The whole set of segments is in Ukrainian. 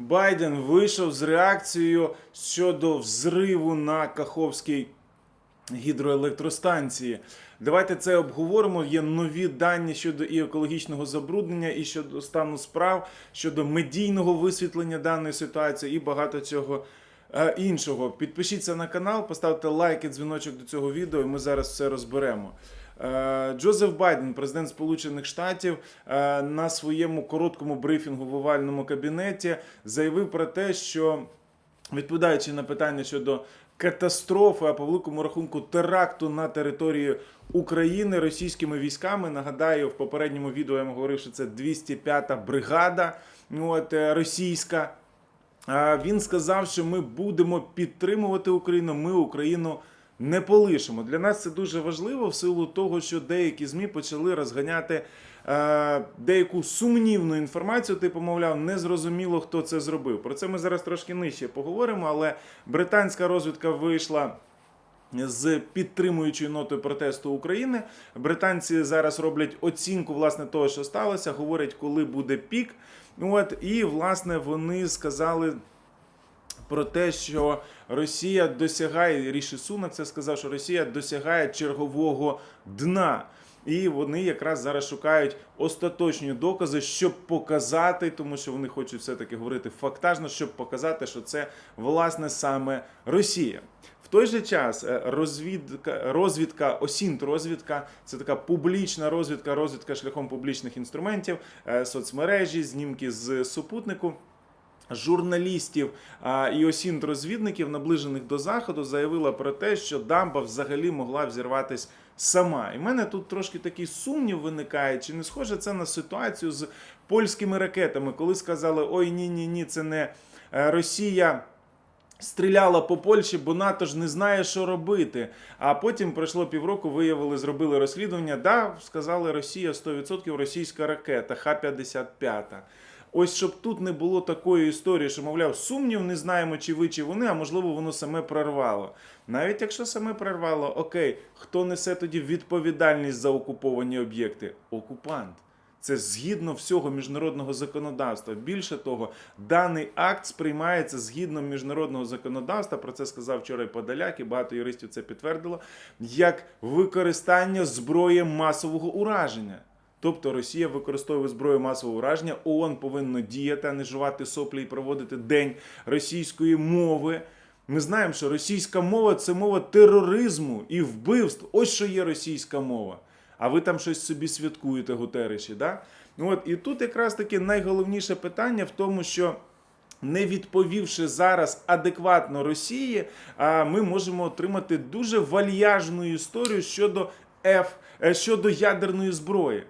Байден вийшов з реакцією щодо взриву на Каховській гідроелектростанції. Давайте це обговоримо. Є нові дані щодо і екологічного забруднення, і щодо стану справ, щодо медійного висвітлення даної ситуації і багато цього е, іншого. Підпишіться на канал, поставте лайк і дзвіночок до цього відео, і ми зараз все розберемо. Е, Джозеф Байден, президент Сполучених Штатів, е, на своєму короткому брифінгу в овальному кабінеті заявив про те, що відповідаючи на питання щодо катастрофи, а по великому рахунку теракту на території України російськими військами. Нагадаю, в попередньому відео я говорив, що це 205-та бригада от, е, російська. Він сказав, що ми будемо підтримувати Україну. Ми Україну не полишимо. Для нас це дуже важливо в силу того, що деякі змі почали розганяти е, деяку сумнівну інформацію. Типу, мовляв, не зрозуміло, хто це зробив. Про це ми зараз трошки нижче поговоримо. Але британська розвідка вийшла. З підтримуючою нотою протесту України британці зараз роблять оцінку власне того, що сталося, говорять, коли буде пік. От і власне вони сказали про те, що Росія досягає Ріші Сунак це сказав, що Росія досягає чергового дна. І вони якраз зараз шукають остаточні докази, щоб показати, тому що вони хочуть все-таки говорити фактажно, щоб показати, що це власне саме Росія. В той же час е, розвідка, розвідка, осінт розвідка це така публічна розвідка, розвідка шляхом публічних інструментів, е, соцмережі, знімки з супутнику журналістів а, і осінт розвідників, наближених до заходу, заявила про те, що дамба взагалі могла взірватись сама. І в мене тут трошки такий сумнів виникає, чи не схоже це на ситуацію з польськими ракетами, коли сказали: ой, ні, ні, ні, це не е, Росія. Стріляла по Польщі, бо НАТО ж не знає, що робити. А потім пройшло півроку, виявили, зробили розслідування. Да, сказали Росія 100% російська ракета Х-55. Ось щоб тут не було такої історії, що, мовляв, сумнів, не знаємо, чи ви, чи вони, а можливо, воно саме прорвало. Навіть якщо саме прорвало, окей, хто несе тоді відповідальність за окуповані об'єкти? Окупант. Це згідно всього міжнародного законодавства. Більше того, даний акт сприймається згідно міжнародного законодавства. Про це сказав вчора і Подоляк, і багато юристів це підтвердило, як використання зброї масового ураження. Тобто Росія використовує зброю масового ураження, ООН повинно діяти, а не жувати соплі і проводити день російської мови. Ми знаємо, що російська мова це мова тероризму і вбивств. Ось що є російська мова. А ви там щось собі святкуєте, Гутериші. Да? От, і тут якраз таки найголовніше питання в тому, що. Не відповівши зараз адекватно Росії, а ми можемо отримати дуже вальяжну історію щодо F, е, щодо ядерної зброї.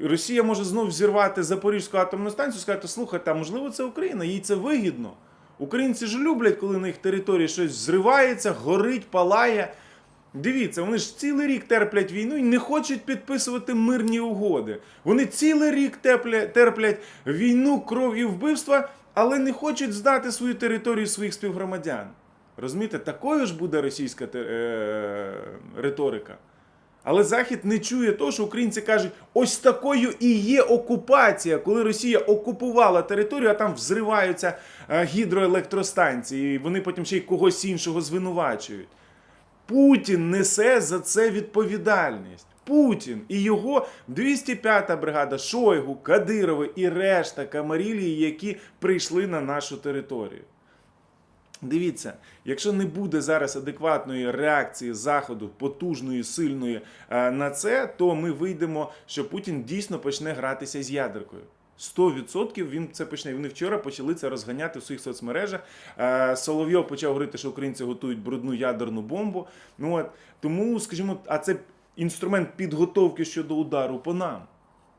Росія може знов взірвати Запорізьку атомну станцію сказати, слухайте, а можливо, це Україна, їй це вигідно. Українці ж люблять, коли на їх території щось зривається, горить, палає. Дивіться, вони ж цілий рік терплять війну і не хочуть підписувати мирні угоди. Вони цілий рік терплять, війну, кров і вбивства, але не хочуть здати свою територію своїх співгромадян. Розумієте, такою ж буде російська те- е- риторика. Але Захід не чує того, що українці кажуть, ось такою і є окупація, коли Росія окупувала територію, а там взриваються е, гідроелектростанції, і вони потім ще й когось іншого звинувачують. Путін несе за це відповідальність. Путін і його 205-та бригада Шойгу, Кадирови і решта Камарілії, які прийшли на нашу територію. Дивіться, якщо не буде зараз адекватної реакції заходу, потужної, сильної е, на це, то ми вийдемо, що Путін дійсно почне гратися з ядеркою. 100% він це почне. Вони вчора почали це розганяти в своїх соцмережах. Е, Соловйов почав говорити, що українці готують брудну ядерну бомбу. Ну от тому, скажімо, а це інструмент підготовки щодо удару по нам.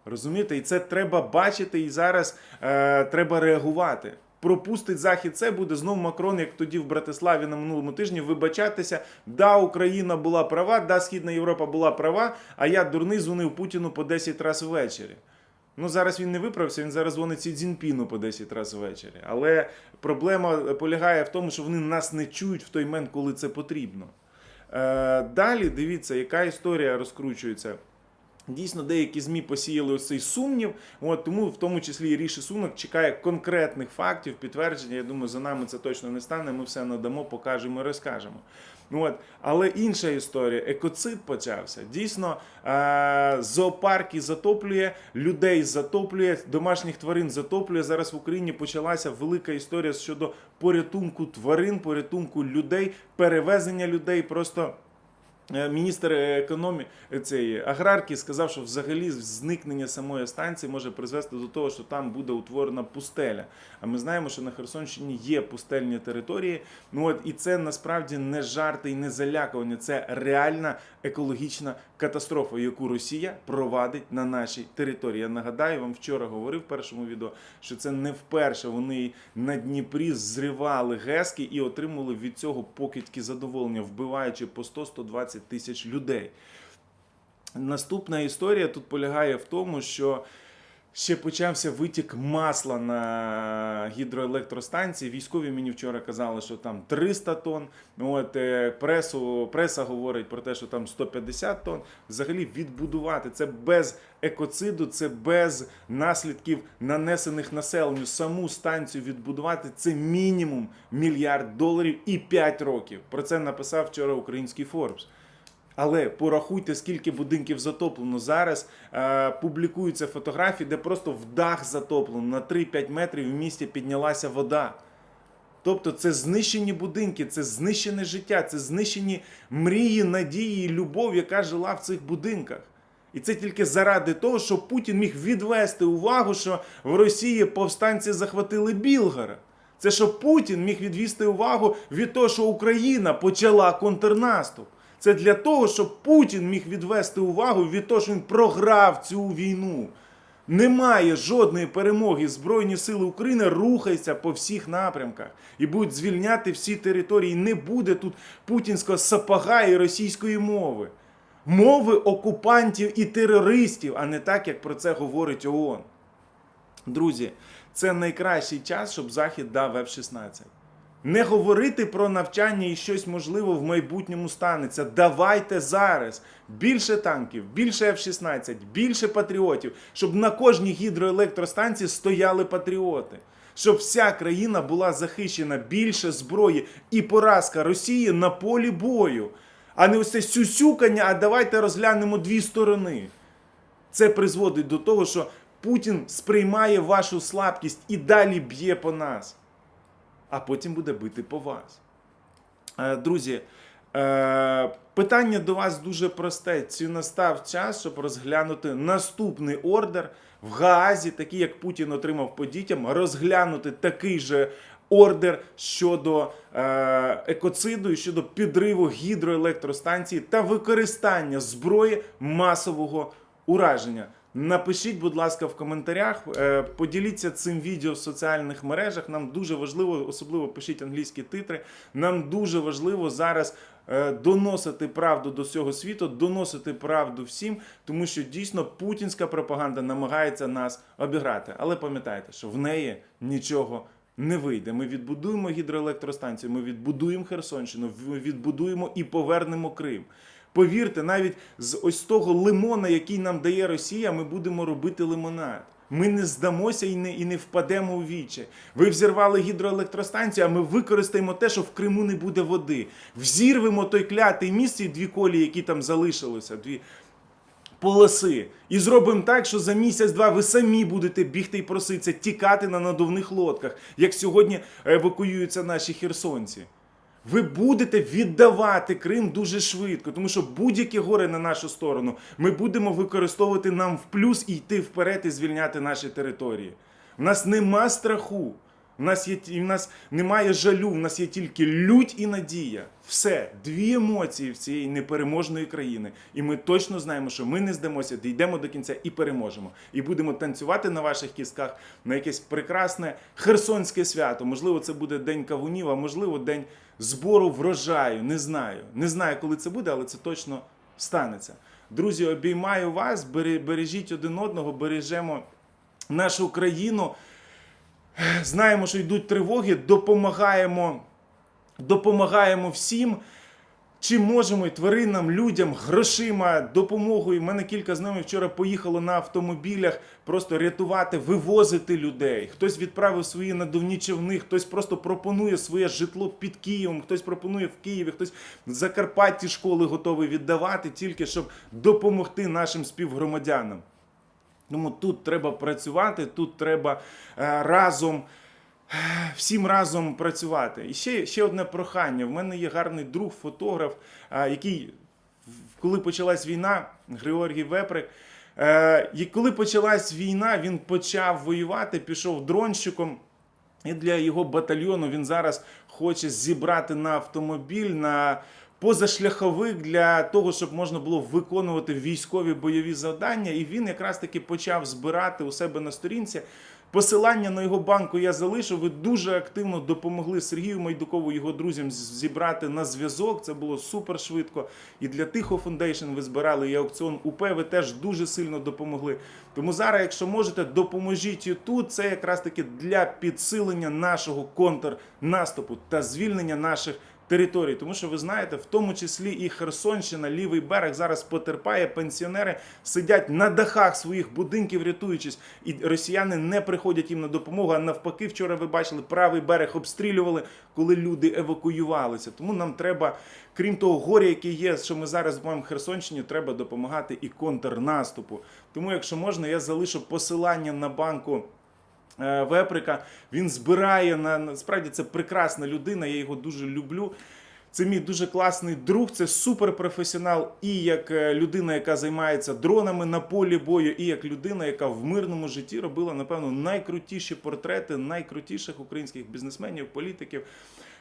Розумієте, і це треба бачити, і зараз е, треба реагувати. Пропустить захід це буде знов Макрон, як тоді в Братиславі на минулому тижні, вибачатися. Да, Україна була права, да, Східна Європа була права, а я дурний дзвонив Путіну по 10 разів ввечері. Ну, зараз він не виправився, він зараз дзвонить Сі Цзіньпіну по 10 разів ввечері. Але проблема полягає в тому, що вони нас не чують в той момент, коли це потрібно. Е, далі дивіться, яка історія розкручується. Дійсно, деякі ЗМІ посіяли ось цей сумнів. От тому, в тому числі і Ріші Сунок чекає конкретних фактів, підтвердження. Я думаю, за нами це точно не стане. Ми все надамо, покажемо і розкажемо. От. Але інша історія, екоцид почався. Дійсно, е- зоопарки затоплює, людей затоплює, домашніх тварин затоплює. Зараз в Україні почалася велика історія щодо порятунку тварин, порятунку людей, перевезення людей. Просто Міністр економіки цієї аграрки сказав, що взагалі зникнення самої станції може призвести до того, що там буде утворена пустеля. А ми знаємо, що на Херсонщині є пустельні території. Ну от і це насправді не жарти і не залякування, це реальна екологічна катастрофа, яку Росія провадить на нашій території. Я нагадаю, вам вчора говорив в першому відео, що це не вперше вони на Дніпрі зривали гески і отримали від цього покидьки задоволення, вбиваючи по 100-120 тисяч людей. Наступна історія тут полягає в тому, що ще почався витік масла на гідроелектростанції. Військові мені вчора казали, що там 300 тонн. От е, пресу, преса говорить про те, що там 150 тонн. Взагалі відбудувати це без екоциду, це без наслідків нанесених населенню. Саму станцію відбудувати це мінімум мільярд доларів і 5 років. Про це написав вчора український Форбс. Але порахуйте, скільки будинків затоплено. Зараз е, публікуються фотографії, де просто в дах затоплено на 3-5 метрів в місті піднялася вода. Тобто це знищені будинки, це знищене життя, це знищені мрії, надії і любов, яка жила в цих будинках. І це тільки заради того, щоб Путін міг відвести увагу, що в Росії повстанці захватили Білгора. Це щоб Путін міг відвести увагу від того, що Україна почала контрнаступ. Це для того, щоб Путін міг відвести увагу від того, що він програв цю війну. Немає жодної перемоги. Збройні сили України рухаються по всіх напрямках і будуть звільняти всі території. Не буде тут путінського сапога і російської мови. Мови окупантів і терористів, а не так, як про це говорить ООН. Друзі, це найкращий час, щоб Захід дав F-16. Не говорити про навчання і щось можливо в майбутньому станеться. Давайте зараз більше танків, більше F-16, більше патріотів, щоб на кожній гідроелектростанції стояли патріоти. Щоб вся країна була захищена більше зброї і поразка Росії на полі бою, а не це сюсюкання, а давайте розглянемо дві сторони. Це призводить до того, що Путін сприймає вашу слабкість і далі б'є по нас а потім буде бити по вас. Е, Друзі, е, питання до вас дуже просте. Чи настав час, щоб розглянути наступний ордер в Гаазі, такий як Путін отримав по дітям, розглянути такий же ордер щодо е, екоциду і щодо підриву гідроелектростанції та використання зброї масового ураження. Напишіть, будь ласка, в коментарях, е, поділіться цим відео в соціальних мережах. Нам дуже важливо, особливо пишіть англійські титри. Нам дуже важливо зараз е, доносити правду до всього світу, доносити правду всім, тому що дійсно путінська пропаганда намагається нас обіграти. Але пам'ятайте, що в неї нічого. Не вийде. Ми відбудуємо гідроелектростанцію, ми відбудуємо Херсонщину, ми відбудуємо і повернемо Крим. Повірте, навіть з ось того лимона, який нам дає Росія, ми будемо робити лимонад. Ми не здамося і не і не впадемо у вічі. Ви взірвали гідроелектростанцію, а ми використаємо те, що в Криму не буде води. Взірвемо той клятий міст, ці дві колії, які там залишилися, дві полоси. І зробимо так, що за місяць-два ви самі будете бігти і проситися, тікати на надувних лодках, як сьогодні евакуюються наші херсонці. Ви будете віддавати Крим дуже швидко, тому що будь-які гори на нашу сторону ми будемо використовувати нам в плюс і йти вперед і звільняти наші території. У нас нема страху, у нас є в нас немає жалю, в нас є тільки лють і надія. Все, дві емоції в цієї непереможної країни. І ми точно знаємо, що ми не здамося, дійдемо до кінця і переможемо. І будемо танцювати на ваших кістках на якесь прекрасне херсонське свято. Можливо, це буде день кавунів, а можливо, день збору врожаю. Не знаю. Не знаю, коли це буде, але це точно станеться. Друзі, обіймаю вас, бережіть один одного, бережемо нашу країну. Знаємо, що йдуть тривоги, допомагаємо, допомагаємо всім. Чи можемо і тваринам, людям, грошима, допомогою? У мене кілька знайомих вчора поїхало на автомобілях просто рятувати, вивозити людей. Хтось відправив свої надувні човни, хтось просто пропонує своє житло під Києвом, хтось пропонує в Києві, хтось в Закарпатті школи готовий віддавати тільки щоб допомогти нашим співгромадянам. Тому тут треба працювати, тут треба е, разом. е, Всім разом працювати. І ще, ще одне прохання. В мене є гарний друг, фотограф, е, який, коли почалась війна, Георгій Веприк. І коли почалась війна, він почав воювати, пішов дронщиком. І для його батальйону він зараз хоче зібрати на автомобіль, на позашляховик для того, щоб можна було виконувати військові бойові завдання. І він якраз таки почав збирати у себе на сторінці. Посилання на його банку я залишив. Ви дуже активно допомогли Сергію Майдукову, його друзям зібрати на зв'язок. Це було супер швидко. І для Тихо Фундейшн ви збирали і аукціон УП. Ви теж дуже сильно допомогли. Тому зараз, якщо можете, допоможіть і тут. Це якраз таки для підсилення нашого контрнаступу та звільнення наших територій. Тому що ви знаєте, в тому числі і Херсонщина, лівий берег зараз потерпає. Пенсіонери сидять на дахах своїх будинків, рятуючись, і росіяни не приходять їм на допомогу. А навпаки, вчора ви бачили, правий берег обстрілювали, коли люди евакуювалися. Тому нам треба, крім того горя, яке є, що ми зараз маємо в Херсонщині, треба допомагати і контрнаступу. Тому, якщо можна, я залишу посилання на банку. Е, Веприка. Він збирає на насправді це прекрасна людина. Я його дуже люблю. Це мій дуже класний друг, це суперпрофесіонал, і як е, людина, яка займається дронами на полі бою, і як людина, яка в мирному житті робила, напевно, найкрутіші портрети найкрутіших українських бізнесменів, політиків,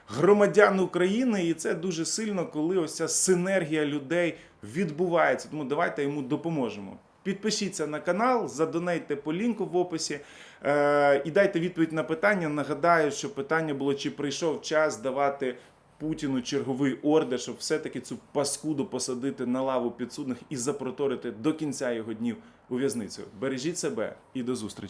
громадян України. І це дуже сильно, коли ось ця синергія людей відбувається. Тому давайте йому допоможемо. Підпишіться на канал, задонейте по лінку в описі е, і дайте відповідь на питання. Нагадаю, що питання було, чи прийшов час давати Путіну черговий ордер, щоб все-таки цю паскуду посадити на лаву підсудних і запроторити до кінця його днів у в'язницю. Бережіть себе і до зустрічі.